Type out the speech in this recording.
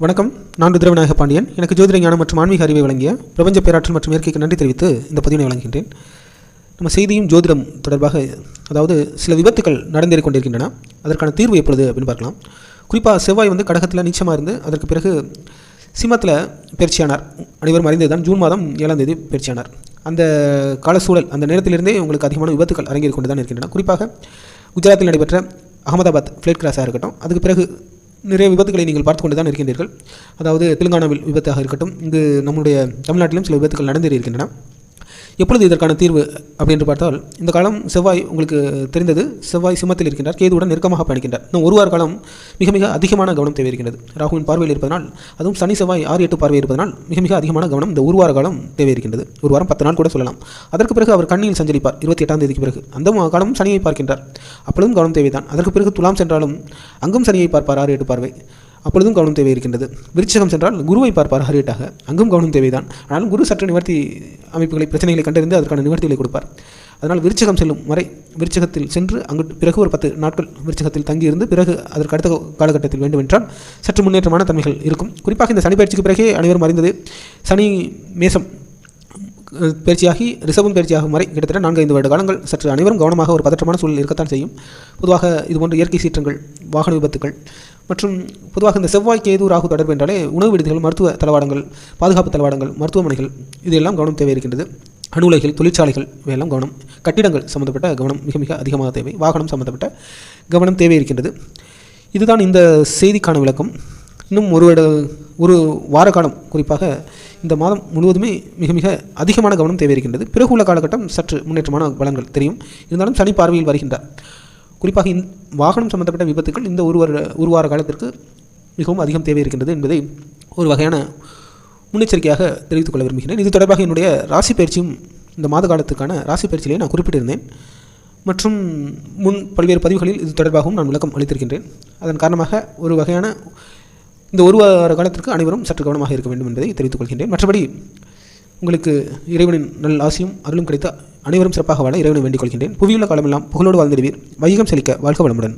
வணக்கம். நான் ருத்ரவிநாயக பாண்டியன் எனக்கு ஜோதிட ஞானம் மற்றும் ஆன்மீக அறிவை வழங்கிய பிரபஞ்ச பேராற்றல் மற்றும் இயற்கைக்கு நன்றி தெரிவித்து இந்த பதிவினை வழங்குகின்றேன். நம்ம செய்தியும் ஜோதிடம் தொடர்பாக அதாவது சில விபத்துக்கள் நடந்தேறி கொண்டிருக்கின்றன. அதற்கான தீர்வு எப்பொழுது அப்படின்னு பார்க்கலாம். குறிப்பாக செவ்வாய் வந்து கடகத்தில் நீச்சமாக இருந்து அதற்கு பிறகு சிம்மத்தில் பயிற்சியானார் அனைவரும் அறிந்தது தான் ஜூன் மாதம் ஏழாம் தேதி பயிற்சியானார் அந்த கால சூழல் அந்த நேரத்திலிருந்தே உங்களுக்கு அதிகமான விபத்துக்கள் அரங்கேறி கொண்டு தான் இருக்கின்றன. குறிப்பாக குஜராத்தில் நடைபெற்ற அகமதாபாத் ஃப்ளைட் கிராஸாக இருக்கட்டும் அதுக்கு பிறகு நிறைய விபத்துகளை நீங்கள் பார்த்து கொண்டு தான் இருக்கின்றீர்கள். அதாவது தெலுங்கானாவில் விபத்தாக இருக்கட்டும் இங்கு நம்முடைய தமிழ்நாட்டிலும் சில விபத்துகள் நடந்தேறி இருக்கின்றன எப்பொழுது இதற்கான தீர்வு அப்படின்னு பார்த்தால் இந்த காலம் செவ்வாய் உங்களுக்கு தெரிந்தது செவ்வாய் சிம்மத்தில் இருக்கின்றார் கேதுவுடன் நெருக்கமாக பயணிக்கின்றார். இன்னும் ஒரு வார காலம் மிக மிக அதிகமான கவனம் தேவை இருக்கின்றது ராகுவின் பார்வையில் இருப்பதனால் அதுவும் சனி செவ்வாய் ஆறு எட்டு பார்வை இருப்பதனால் மிக மிக அதிகமான கவனம் இந்த ஒரு வார காலம் தேவை இருக்கின்றது ஒரு வாரம் பத்து நாள் கூட சொல்லலாம். அதற்கு பிறகு அவர் கண்ணியில் சஞ்சரிப்பார் இருபத்தி எட்டாம் தேதிக்கு பிறகு. அந்த காலம் சனியை பார்க்கின்றார். அப்பொழுதும் கவனம் தேவைதான். அதற்கு பிறகு துலாம் சென்றாலும் அங்கும் சனியை பார்ப்பார் ஆறு எட்டு பார்வை. அப்பொழுதும் கவனம் தேவை இருக்கின்றது. விருச்சகம் சென்றால் குருவை பார்ப்பார் ஹரியட்டாக. அங்கும் கவனம் தேவைதான். ஆனால் குரு சற்று நிவர்த்தி அமைப்புகளை பிரச்சனைகளை கண்டறிந்து அதற்கான நிவர்த்திகளை கொடுப்பார். அதனால் விருச்சகம் செல்லும் வரை விருச்சகத்தில் சென்று அங்கு பிறகு ஒரு பத்து நாட்கள் விருச்சகத்தில் தங்கியிருந்து பிறகு அதற்கு அடுத்த காலகட்டத்தில் வேண்டுமென்றால் சற்று முன்னேற்றமான தன்மைகள் இருக்கும். குறிப்பாக இந்த சனி பயிற்சிக்கு பிறகே அனைவரும் அறிந்தது சனி மேசம் பயிற்சியாகி ரிசர்வும் பயிற்சியாகும் வரை கிட்டத்தட்ட நான்கு ஐந்து வருட காலங்கள் சற்று அனைவரும் கவனமாக ஒரு பதற்றமான சூழல் இருக்கத்தான் செய்யும். பொதுவாக இதுபோன்ற இயற்கை சீற்றங்கள் வாகன விபத்துக்கள் மற்றும் பொதுவாக இந்த செவ்வாய் கேது ராகு தொடர்பு என்றாலே உணவு விடுதிகள் மருத்துவ தளவாடங்கள் பாதுகாப்பு தளவாடங்கள் மருத்துவமனைகள் இதெல்லாம் கவனம் தேவை இருக்கின்றது அணுலைகள் தொழிற்சாலைகள் இவையெல்லாம் கவனம். கட்டிடங்கள் சம்பந்தப்பட்ட கவனம் மிக மிக அதிகமாக தேவை. வாகனம் சம்பந்தப்பட்ட கவனம் தேவை இருக்கின்றது இதுதான் இந்த செய்திக்கான விளக்கம். இன்னும் ஒரு ஒரு வார காலம் குறிப்பாக இந்த மாதம் முழுவதுமே மிக மிக அதிகமான கவனம் தேவை இருக்கின்றது பிறகு உள்ள காலகட்டம் சற்று முன்னேற்றமான பலன்கள் தெரியும். இருந்தாலும் சனி பார்வையில் வருகின்றார். குறிப்பாக இந் வாகனம் சம்பந்தப்பட்ட விபத்துக்கள் இந்த ஒரு வருட ஒரு வார காலத்திற்கு மிகவும் அதிகம் தேவை இருக்கின்றது என்பதை ஒரு வகையான முன்னெச்சரிக்கையாக தெரிவித்துக் கொள்ள விரும்புகிறேன். இது தொடர்பாக என்னுடைய ராசி பயிற்சியும் இந்த மாத காலத்துக்கான ராசி பயிற்சியிலே நான் குறிப்பிட்டிருந்தேன். மற்றும் முன் பல்வேறு பதிவுகளில் இது தொடர்பாகவும் நான் விளக்கம் அளித்திருக்கின்றேன். அதன் காரணமாக ஒரு வகையான இந்த ஒரு வார காலத்திற்கு அனைவரும் சற்று கவனமாக இருக்க வேண்டும் என்பதை தெரிவித்துக் கொள்கின்றேன். மற்றபடி உங்களுக்கு இறைவனின் நல் ஆசியும் அருளும் கிடைத்த அனைவரும் சிறப்பாக வாழ இறைவனை வேண்டிக் கொள்கின்றேன். புவியுள்ள காலமெல்லாம் புகழோடு வாழ்ந்திடுவீர். வைகம் செழிக்க வாழ்க வளமுடன்.